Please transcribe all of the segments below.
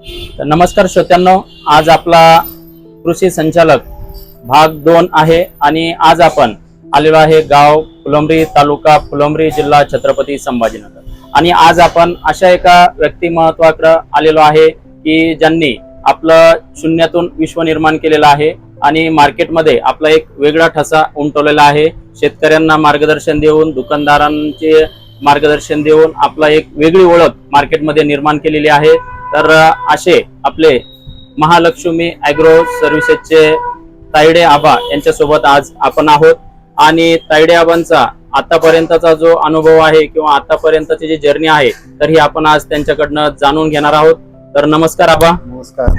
तर नमस्कार श्रोत्यांनो आज आपला कृषी संचालक भाग दोन आहे आणि आज आपण आलेलो आहे गाव फुलंब्री तालुका फुलंब्री जिल्हा छत्रपती संभाजीनगर. आणि आज आपण अशा एका व्यक्तिमत्वाकडे आलेलो आहे की ज्यांनी आपलं शून्यातून विश्व निर्माण केलेलं आहे आणि मार्केटमध्ये आपला एक वेगळा ठसा उमटवलेला आहे. शेतकऱ्यांना मार्गदर्शन देऊन दुकानदारांचे मार्गदर्शन देऊन आपला एक वेगळी ओळख मार्केटमध्ये निर्माण केलेली आहे. तर असे आपले महालक्ष्मी अॅग्रो सर्व्हिसेसचे तायडे आबा यांच्यासोबत आज आपण आहोत. आणि तायडे आबांचा आतापर्यंतचा जो अनुभव आहे किंवा आतापर्यंतची जी जर्नी आहे तर ही आपण आज त्यांच्याकडनं जाणून घेणार आहोत. तर नमस्कार आबा. नमस्कार.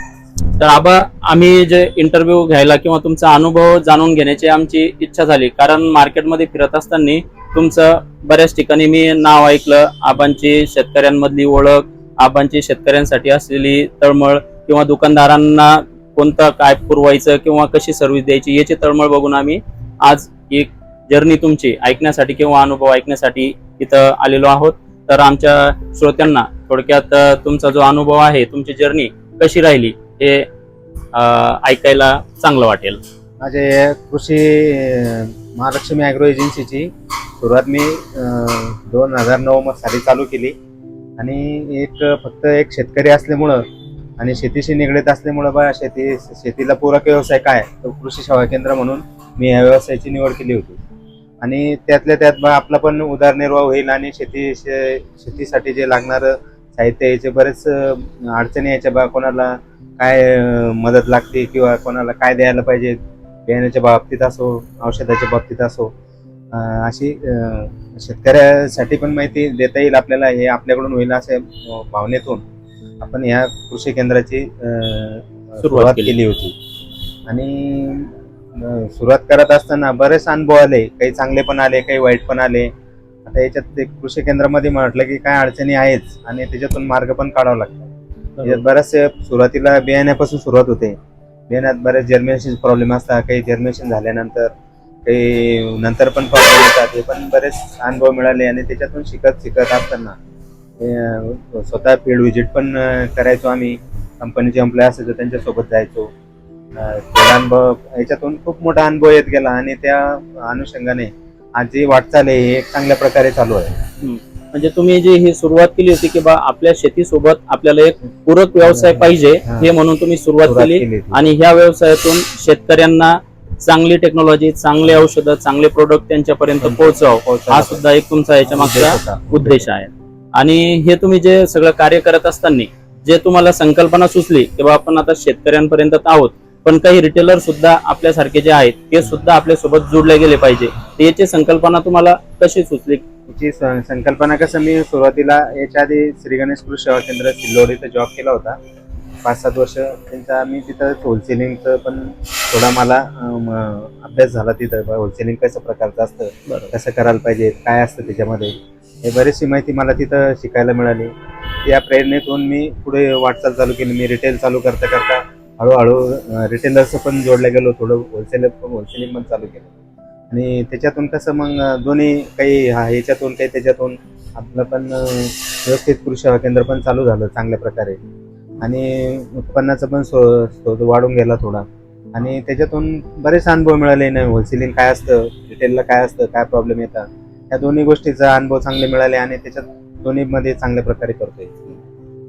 तर आबा आम्ही जे इंटरव्ह्यू घ्यायला किंवा तुमचा अनुभव जाणून घेण्याची आमची इच्छा झाली. कारण मार्केटमध्ये फिरत असताना तुमचं बऱ्याच ठिकाणी मी नाव ऐकलं आबांची शेतकऱ्यांमधली ओळख आबांची शेतकऱ्यांसाठी असलेली तळमळ किंवा दुकानदारांना कोणतं काय पुरवायचं किंवा कशी सर्व्हिस द्यायची याची तळमळ बघून आम्ही आज एक जर्नी तुमची ऐकण्यासाठी किंवा अनुभव ऐकण्यासाठी इथं आलेलो आहोत. तर आमच्या श्रोत्यांना थोडक्यात तुमचा जो अनुभव आहे तुमची जर्नी कशी राहिली हे ऐकायला चांगलं वाटेल. माझे कृषी महालक्ष्मी ॲग्रो एजन्सीची सुरुवात मी दोन हजार नऊ साली चालू केली. आणि एक फक्त एक शेतकरी असल्यामुळं आणि शेतीशी निगडीत असल्यामुळं बा शेती शेतीला पूरक व्यवसाय काय तो कृषी सेवा केंद्र म्हणून मी या व्यवसायाची निवड केली होती. आणि त्यातल्या त्यात बा आपला पण उदरनिर्वाह होईल आणि शेती शे- शेतीसाठी जे लागणारं साहित्य याचे बरेच अडचणी यायच्या बा कोणाला काय मदत लागते किंवा कोणाला काय द्यायला पाहिजे बियाण्याच्या बाबतीत असो औषधाच्या बाबतीत असो अशी शेतकऱ्यासाठी पण माहिती देता येईल आपल्याला हे आपल्याकडून होईल असे भावनेतून आपण या कृषी केंद्राची सुरुवात केली. होती. आणि सुरुवात करत असताना बरेच अनुभव आले. काही चांगले पण आले काही वाईट पण आले. आता याच्यात ते कृषी केंद्रामध्ये म्हटलं की काय अडचणी आहेच आणि त्याच्यातून मार्ग पण काढावा लागतो याच्यात बरेचसे सुरुवातीला बियाण्यापासून सुरुवात होते. बियाण्यात बरेच जर्मिनेशन प्रॉब्लेम असतात. काही जर्मिनेशन झाल्यानंतर काही नंतर पण प्रॉब्लेम येतात हे पण बरेच अनुभव मिळाले आणि त्याच्यातून शिकत शिकत असताना स्वतः फील्ड व्हिजिट पण करायचो आम्ही. कंपनीचे एम्प्लॉय असायचो त्यांच्यासोबत जायचो. अनुभव याच्यातून खूप मोठा अनुभव येत गेला आणि त्या अनुषंगाने आज जी वाटचाल आहे ही एक चांगल्या प्रकारे चालू आहे. म्हणजे तुम्ही जी ही सुरुवात केली होती की बा आपल्या शेतीसोबत आपल्याला एक पूरक व्यवसाय पाहिजे हा. म्हणून तुम्ही सुरुवात केली. आणि ह्या व्यवसायातून शेतकऱ्यांना चांगली टेक्नॉलॉजी चांगले औषधं चांगले प्रोडक्ट त्यांच्यापर्यंत पोहोचव. हा सुद्धा एक तुमचा याच्या मागचा. उद्देश आहे. आणि हे तुम्ही जे सगळं कार्य करत असताना जे तुम्हाला संकल्पना सुचली की बा आपण आता शेतकऱ्यांपर्यंत आहोत पण काही रिटेलर सुद्धा आपल्यासारखे जे आहेत ते सुद्धा आपल्यासोबत जोडले गेले पाहिजे. याची संकल्पना तुम्हाला कशी सुचली? याची संकल्पना कसं मी सुरुवातीला याच्या आधी श्री गणेश कृषी सेवा केंद्र सिल्लोड इथं जॉब केला होता. पाच सात वर्ष त्यांचा मी तिथं होलसेलिंगचं पण थोडा मला अभ्यास झाला तिथं होलसेलिंग कसं प्रकारचं असतं कसं करायला पाहिजे काय असतं त्याच्यामध्ये हे बरीचशी माहिती मला तिथं शिकायला मिळाली. त्या प्रेरणेतून मी पुढे वाटचाल चालू केली मी रिटेल चालू करता करता हळूहळू रिटेलर्स पण जोडलं गेलो थोडं होलसेलर पण होलसेलिंग पण चालू केलं. आणि त्याच्यातून कसं मग दोन्ही काही हा ह्याच्यातून काही त्याच्यातून आपलं पण व्यवस्थित कृषी सेवा केंद्र पण चालू झालं चांगल्या प्रकारे. आणि उत्पन्नाचं पण स्रोत वाढून गेला थोडा. आणि त्याच्यातून बरेच अनुभव मिळाले नाही होलसेलिंग काय असतं रिटेलला काय असतं काय प्रॉब्लेम येतात. या दोन्ही गोष्टीचा अनुभव चांगले मिळाले आणि त्याच्यात दोन्हीमध्ये चांगल्या प्रकारे करतोय.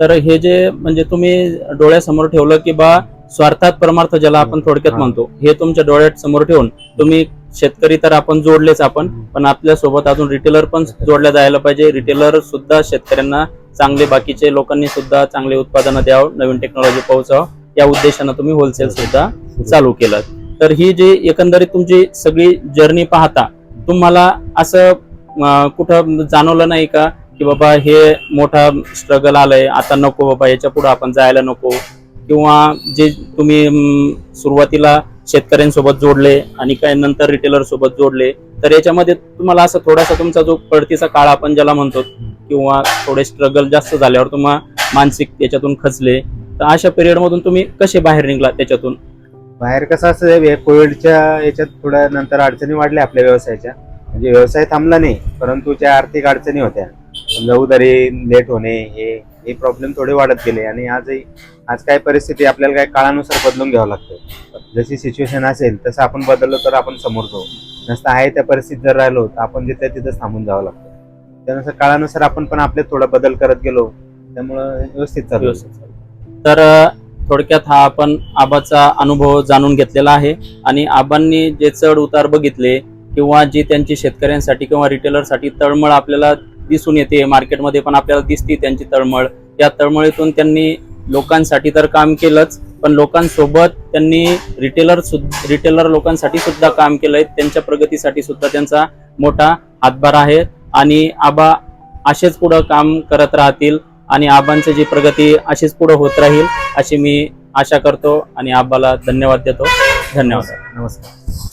तर हे जे म्हणजे तुम्ही डोळ्यासमोर ठेवलं की बा स्वार्थात परमार्थ ज्याला आपण थोडक्यात. म्हणतो हे तुमच्या डोळ्यात समोर ठेवून तुम्ही शेतकरी तर आपण जोडलेच आपण पण आपल्यासोबत अजून रिटेलर पण जोडल्या जायला पाहिजे. रिटेलर सुद्धा शेतकऱ्यांना चांगले बाकीचे लोकांनी सुद्धा चांगले उत्पादनं द्यावं नवीन टेक्नॉलॉजी पोहोचावं. या उद्देशानं तुम्ही होलसेल सुद्धा चालू केलं. तर ही जी एकंदरीत तुमची सगळी जर्नी पाहता तुम्हाला असं कुठं जाणवलं नाही का की बाबा हे मोठा स्ट्रगल आलंय आता नको बाबा याच्यापुढे आपण जायला नको किंवा जे तुम्ही सुरुवातीला शेतकऱ्यांसोबत जोडले आणि काही नंतर रिटेलर सोबत जोडले तर याच्यामध्ये तुम्हाला असं थोडासा तुमचा जो पडतीचा काळ आपण ज्याला म्हणतो किंवा थोडे स्ट्रगल जास्त झाल्यावर तुम्हाला मानसिक याच्यातून खचले तर अशा पिरियड मधून तुम्ही कसे बाहेर निघला त्याच्यातून? बाहेर कसं असं कोविडच्या याच्यात थोड्या नंतर अडचणी वाढल्या आपल्या व्यवसायाच्या. म्हणजे व्यवसाय थांबला नाही परंतु ज्या आर्थिक अडचणी होत्या समजा लेट होणे हे हे प्रॉब्लेम थोडे वाढत गेले आणि आजही आज काय परिस्थिती आपल्याला काय काळानुसार बदलून घ्यावं लागतं. जशी सिच्युएशन असेल तसं आपण बदललो तर आपण समोर जाऊ. नसतं आहे त्या परिस्थितीत जर राहिलो तर आपण जिथे तिथं थांबून जावं लागतं. त्यानुसार काळानुसार आपण पण आपले थोडा बदल करत गेलो त्यामुळं व्यवस्थित चालू व्यवस्थित चालू. तर थोडक्यात हा आपण आबाचा अनुभव जाणून घेतलेला आहे आणि आबांनी जे चढ उतार बघितले किंवा जी त्यांची शेतकऱ्यांसाठी किंवा रिटेलरसाठी तळमळ आपल्याला दिसून येते मार्केटमध्ये पण आपल्याला दिसते त्यांची तळमळ. या तळमळीतून त्यांनी लोकांसाठी तर काम केलंच पण लोकांसोबत त्यांनी रिटेलर रिटेलर लोकांसाठी सुद्धा काम केलंय. त्यांच्या प्रगतीसाठी सुद्धा त्यांचा मोठा हातभार आहे आणि आबा असेच पुढं काम करत राहतील. आणि आबांची जी प्रगती अशीच पुढे होत राहील अशी मी आशा करतो आणि आबाला धन्यवाद देतो. धन्यवाद. नमस्कार.